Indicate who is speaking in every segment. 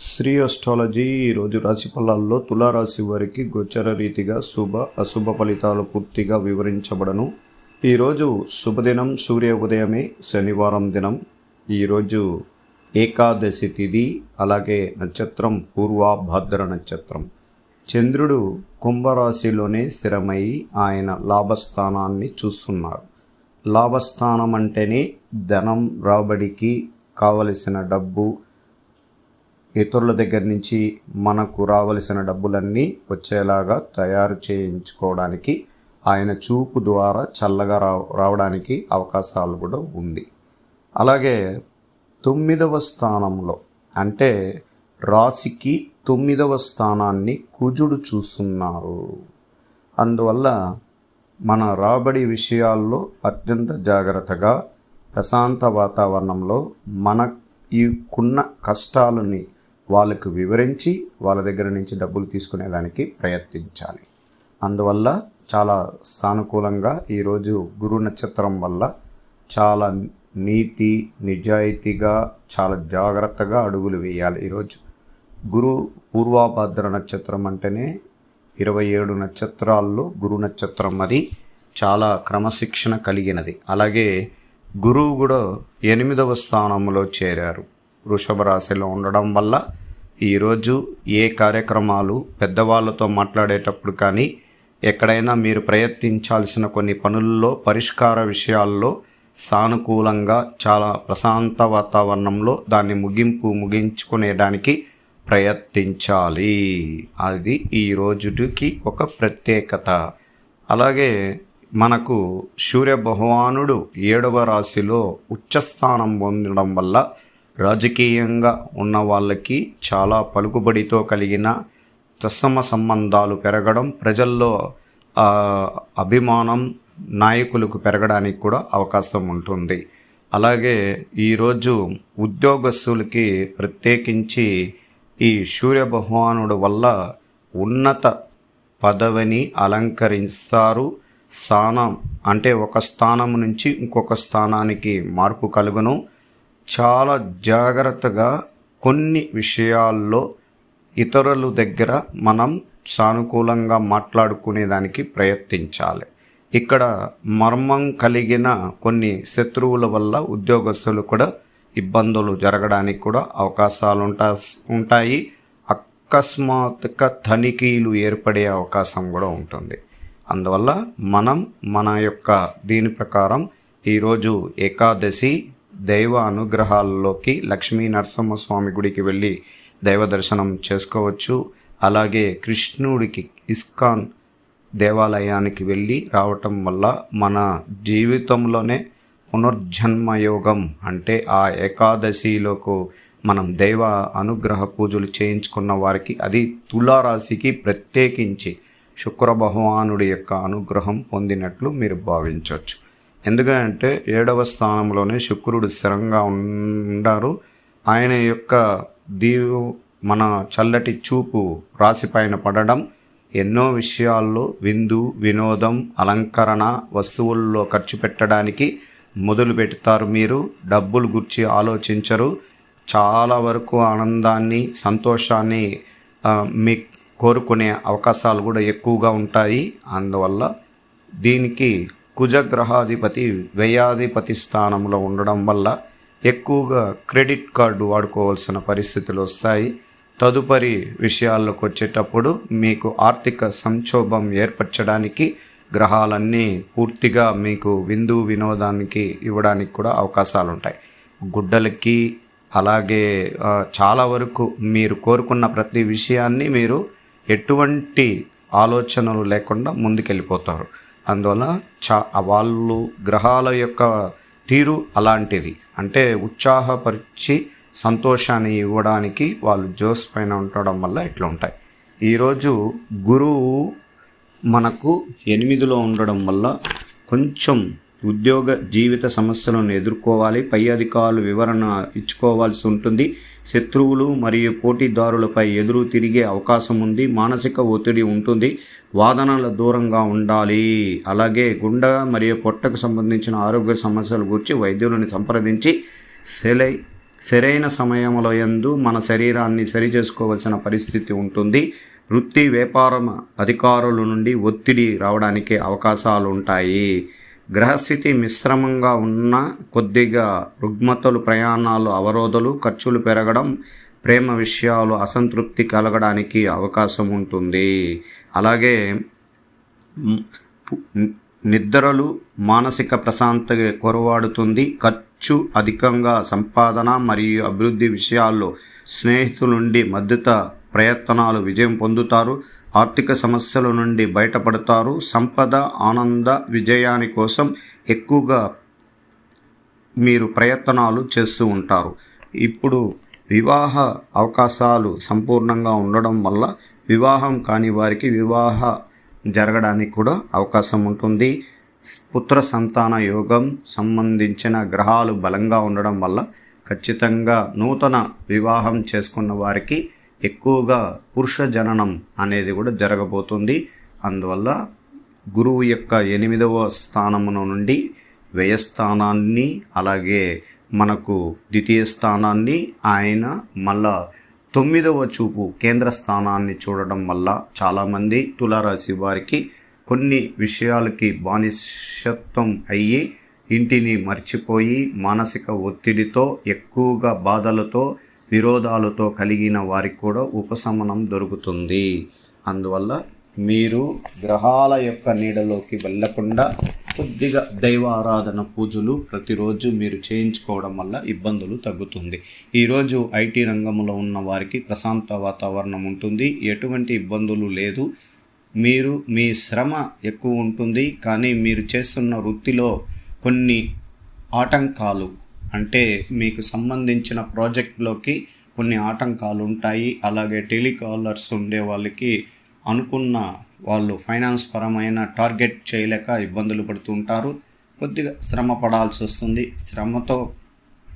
Speaker 1: Shri astrology ఈరోజు రాశి ఫలాల్లో తులారాశి వారికి గోచర రీతిగా శుభ అశుభ ఫలితాలు పూర్తిగా వివరించబడను. ఈరోజు శుభదినం సూర్య ఉదయమే శనివారం దినం. ఈరోజు ఏకాదశి తిథి అలాగే నక్షత్రం పూర్వాభాద్ర నక్షత్రం. చంద్రుడు కుంభరాశిలోనే స్థిరమై ఆయన లాభస్థానాన్ని చూస్తున్నారు లాభస్థానం అంటేనే ధనం రాబడికి కావలసిన డబ్బు ఇతరుల దగ్గర నుంచి మనకు రావలసిన డబ్బులన్నీ వచ్చేలాగా తయారు చేయించుకోవడానికి ఆయన చూపు ద్వారా చల్లగా రావ రావడానికి అవకాశాలు కూడా ఉంది. అలాగే తొమ్మిదవ స్థానంలో అంటే రాశికి తొమ్మిదవ స్థానాన్ని కుజుడు చూస్తున్నారు. అందువల్ల మన రాబడి విషయాల్లో అత్యంత జాగ్రత్తగా ప్రశాంత వాతావరణంలో మనకున్న కష్టాలని వాళ్ళకు వివరించి వాళ్ళ దగ్గర నుంచి డబ్బులు తీసుకునేదానికి ప్రయత్నించాలి. అందువల్ల చాలా సానుకూలంగా ఈరోజు గురు నక్షత్రం వల్ల చాలా నీతి నిజాయితీగా చాలా జాగ్రత్తగా అడుగులు వేయాలి. ఈరోజు గురు పూర్వాభద్ర నక్షత్రం అంటేనే ఇరవై ఏడు నక్షత్రాల్లో గురు నక్షత్రం అది చాలా క్రమశిక్షణ కలిగినది. అలాగే గురువు కూడా ఎనిమిదవ స్థానంలో చేరారు. వృషభ రాశిలో ఉండడం వల్ల ఈరోజు ఏ కార్యక్రమాలు పెద్దవాళ్ళతో మాట్లాడేటప్పుడు కానీ ఎక్కడైనా మీరు ప్రయత్నించాల్సిన కొన్ని పనుల్లో పరిష్కార విషయాల్లో సానుకూలంగా చాలా ప్రశాంత వాతావరణంలో దాన్ని ముగింపు ముగించుకునేడానికి ప్రయత్నించాలి. అది ఈ రోజుకి ఒక ప్రత్యేకత. అలాగే మనకు సూర్య భగవానుడు ఏడవ రాశిలో ఉచ్చస్థానం పొందడం వల్ల రాజకీయంగా ఉన్న వాళ్ళకి చాలా పలుకుబడితో కలిగిన తస్సమ సంబంధాలు పెరగడం ప్రజల్లో అభిమానం నాయకులకు పెరగడానికి కూడా అవకాశం ఉంటుంది. అలాగే ఈరోజు ఉద్యోగస్తులకి ప్రత్యేకించి ఈ సూర్య భగవానుడు వల్ల ఉన్నత పదవిని అలంకరిస్తారు. స్థానం అంటే ఒక స్థానం నుంచి ఇంకొక స్థానానికి మార్పు కలుగును. చాలా జాగ్రత్తగా కొన్ని విషయాల్లో ఇతరుల దగ్గర మనం సానుకూలంగా మాట్లాడుకునేదానికి ప్రయత్నించాలి. ఇక్కడ మర్మం కలిగిన కొన్ని శత్రువుల వల్ల ఉద్యోగస్తులు కూడా ఇబ్బందులు జరగడానికి కూడా అవకాశాలు ఉంటా ఉంటాయి. అకస్మాత్తుగా తనిఖీలు ఏర్పడే అవకాశం కూడా ఉంటుంది. అందువల్ల మనం మన యొక్క దీని ప్రకారం ఈరోజు ఏకాదశి దైవ అనుగ్రహాల్లోకి లక్ష్మీ నరసింహస్వామి గుడికి వెళ్ళి దైవ దర్శనం చేసుకోవచ్చు. అలాగే కృష్ణుడికి ఇస్కాన్ దేవాలయానికి వెళ్ళి రావటం వల్ల మన జీవితంలోనే పునర్జన్మ యోగం అంటే ఆ ఏకాదశిలోకి మనం దైవ అనుగ్రహ పూజలు చేయించుకున్న వారికి అది తులారాశికి ప్రత్యేకించి శుక్ర భగవానుడి యొక్క అనుగ్రహం పొందినట్లు మీరు భావించవచ్చు. ఎందుకంటే ఏడవ స్థానంలోనే శుక్రుడు స్థిరంగా ఉండారు. ఆయన యొక్క దీవు మన చల్లటి చూపు రాశిపైన పడడం ఎన్నో విషయాల్లో విందు వినోదం అలంకరణ వస్తువుల్లో ఖర్చు పెట్టడానికి మొదలు పెడతారు మీరు. డబ్బులు గురించి ఆలోచించరు. చాలా వరకు ఆనందాన్ని సంతోషాన్ని మీ కోరుకునే అవకాశాలు కూడా ఎక్కువగా ఉంటాయి. అందువల్ల దీనికి కుజగ్రహాధిపతి వ్యయాధిపతి స్థానంలో ఉండడం వల్ల ఎక్కువగా క్రెడిట్ కార్డు వాడుకోవాల్సిన పరిస్థితులు వస్తాయి. తదుపరి విషయాల్లోకి వచ్చేటప్పుడు మీకు ఆర్థిక సంక్షోభం ఏర్పరచడానికి గ్రహాలన్నీ పూర్తిగా మీకు విందు వినోదానికి ఇవ్వడానికి కూడా అవకాశాలు ఉంటాయి గుడ్డలకి అలాగే చాలా వరకు మీరు కోరుకున్న ప్రతి విషయాన్ని మీరు ఎటువంటి ఆలోచనలు లేకుండా ముందుకెళ్ళిపోతారు. అందువల్ల చా వాళ్ళు గ్రహాల యొక్క తీరు అలాంటిది. అంటే ఉత్సాహపరిచి సంతోషాన్ని ఇవ్వడానికి వాళ్ళు జోస్ పైన ఉండడం వల్ల ఇట్లా ఉంటాయి. ఈరోజు గురువు మనకు ఎనిమిదిలో ఉండడం వల్ల కొంచెం ఉద్యోగ జీవిత సమస్యలను ఎదుర్కోవాలి పై అధికారులు వివరణ ఇచ్చుకోవాల్సి ఉంటుంది. శత్రువులు మరియు పోటీదారులపై ఎదురు తిరిగే అవకాశం ఉంది మానసిక ఒత్తిడి ఉంటుంది వాదనల దూరంగా ఉండాలి. అలాగే గుండె మరియు పొట్టకు సంబంధించిన ఆరోగ్య సమస్యల గురించి వైద్యులను సంప్రదించి సెలై సరైన సమయంలో యందు మన శరీరాన్ని సరిచేసుకోవాల్సిన పరిస్థితి ఉంటుంది. వృత్తి వ్యాపారం అధికారుల నుండి ఒత్తిడి రావడానికి అవకాశాలు ఉంటాయి గ్రహస్థితి మిశ్రమంగా ఉన్న కొద్దిగా రుగ్మతలు ప్రయాణాలు అవరోధాలు ఖర్చులు పెరగడం ప్రేమ విషయాలు అసంతృప్తి కలగడానికి అవకాశం ఉంటుంది. అలాగే నిద్రలు మానసిక ప్రశాంతత కొరవాడుతుంది. ఖర్చు అధికంగా సంపాదన మరియు అభివృద్ధి విషయాల్లో స్నేహితుల నుండి మద్దతు ప్రయత్నాలు విజయం పొందుతారు ఆర్థిక సమస్యల నుండి బయటపడతారు సంపద ఆనంద విజయాని కోసం ఎక్కువగా మీరు ప్రయత్నాలు చేస్తూ ఉంటారు. ఇప్పుడు వివాహ అవకాశాలు సంపూర్ణంగా ఉండడం వల్ల వివాహం కాని వారికి వివాహ జరగడానికి కూడా అవకాశం ఉంటుంది. పుత్ర సంతాన యోగం సంబంధించిన గ్రహాలు బలంగా ఉండడం వల్ల ఖచ్చితంగా నూతన వివాహం చేసుకున్న వారికి ఎక్కువగా పురుష జననం అనేది కూడా జరగబోతుంది. అందువల్ల గురువు యొక్క ఎనిమిదవ స్థానమున నుండి వ్యయస్థానాన్ని అలాగే మనకు ద్వితీయ స్థానాన్ని ఆయన మళ్ళా తొమ్మిదవ చూపు కేంద్ర స్థానాన్ని చూడడం వల్ల చాలామంది తులారాశి వారికి కొన్ని విషయాలకి బానిసత్వం అయ్యి ఇంటిని మర్చిపోయి మానసిక ఒత్తిడితో ఎక్కువగా బాధలతో విరోధాలతో కలిగిన వారికి కూడా ఉపశమనం దొరుకుతుంది. అందువల్ల మీరు గ్రహాల యొక్క నీడలోకి వెళ్ళకుండా కొద్దిగా దైవ ఆరాధన పూజలు ప్రతిరోజు మీరు చేయించుకోవడం వల్ల ఇబ్బందులు తగ్గుతుంది. ఈరోజు ఐటీ రంగంలో ఉన్న వారికి ప్రశాంత వాతావరణం ఉంటుంది. ఎటువంటి ఇబ్బందులు లేదు. మీరు మీ శ్రమ ఎక్కువ ఉంటుంది. కానీ మీరు చేస్తున్న వృత్తిలో కొన్ని ఆటంకాలు అంటే మీకు సంబంధించిన ప్రాజెక్ట్లోకి కొన్ని ఆటంకాలు ఉంటాయి అలాగే టెలికాలర్స్ ఉండే వాళ్ళకి అనుకున్న వాళ్ళు ఫైనాన్స్ పరమైన టార్గెట్ చేయలేక ఇబ్బందులు పడుతుంటారు. కొద్దిగా శ్రమ పడాల్సి వస్తుంది. శ్రమతో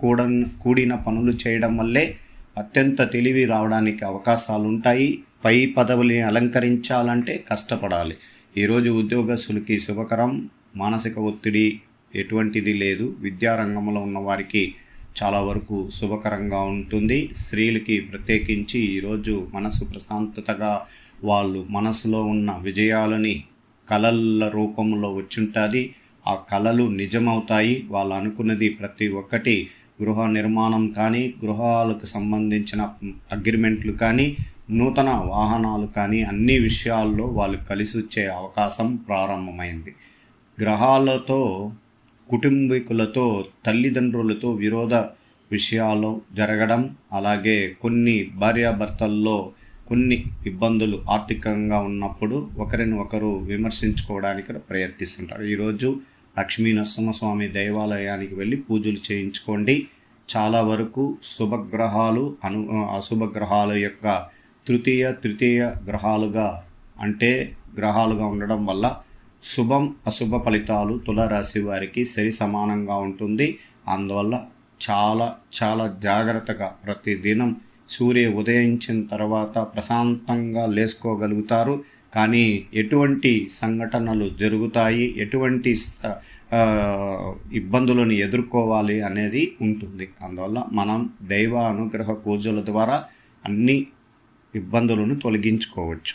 Speaker 1: కూడ కూడిన పనులు చేయడం వల్లే అత్యంత తెలివి రావడానికి అవకాశాలు ఉంటాయి పై పదవిని అలంకరించాలంటే కష్టపడాలి. ఈరోజు ఉద్యోగస్తులకి శుభకరం. మానసిక ఒత్తిడి ఎటువంటిది లేదు. విద్యారంగంలో ఉన్నవారికి చాలా వరకు శుభకరంగా ఉంటుంది. స్త్రీలకి ప్రత్యేకించి ఈరోజు మనసు ప్రశాంతతగా వాళ్ళు మనసులో ఉన్న విజయాలని కళల రూపంలో వచ్చుంటుంది. ఆ కళలు నిజమవుతాయి. వాళ్ళు అనుకున్నది ప్రతి ఒక్కటి గృహ నిర్మాణం కానీ గృహాలకు సంబంధించిన అగ్రిమెంట్లు కానీ నూతన వాహనాలు కానీ అన్ని విషయాల్లో వాళ్ళు కలిసి వచ్చే అవకాశం ప్రారంభమైంది. గ్రహాలతో కుటుంబీకులతో తల్లిదండ్రులతో విరోధ విషయాలు జరగడం అలాగే కొన్ని భార్యాభర్తల్లో కొన్ని ఇబ్బందులు ఆర్థికంగా ఉన్నప్పుడు ఒకరిని ఒకరు విమర్శించుకోవడానికి ప్రయత్నిస్తుంటారు. ఈరోజు లక్ష్మీ నరసింహస్వామి దేవాలయానికి వెళ్ళి పూజలు చేయించుకోండి. చాలా వరకు శుభగ్రహాలు అను అశుభగ్రహాల యొక్క తృతీయ తృతీయ గ్రహాలుగా అంటే గ్రహాలుగా ఉండడం వల్ల శుభం అశుభ ఫలితాలు తులరాశి వారికి సరి సమానంగా ఉంటుంది. అందువల్ల చాలా చాలా జాగ్రత్తగా ప్రతిదినం సూర్య ఉదయించిన తర్వాత ప్రశాంతంగా లేసుకోగలుగుతారు. కానీ ఎటువంటి సంఘటనలు జరుగుతాయి ఎటువంటి ఇబ్బందులను ఎదుర్కోవాలి అనేది ఉంటుంది. అందువల్ల మనం దైవ అనుగ్రహ పూజల ద్వారా అన్ని ఇబ్బందులను తొలగించుకోవచ్చు.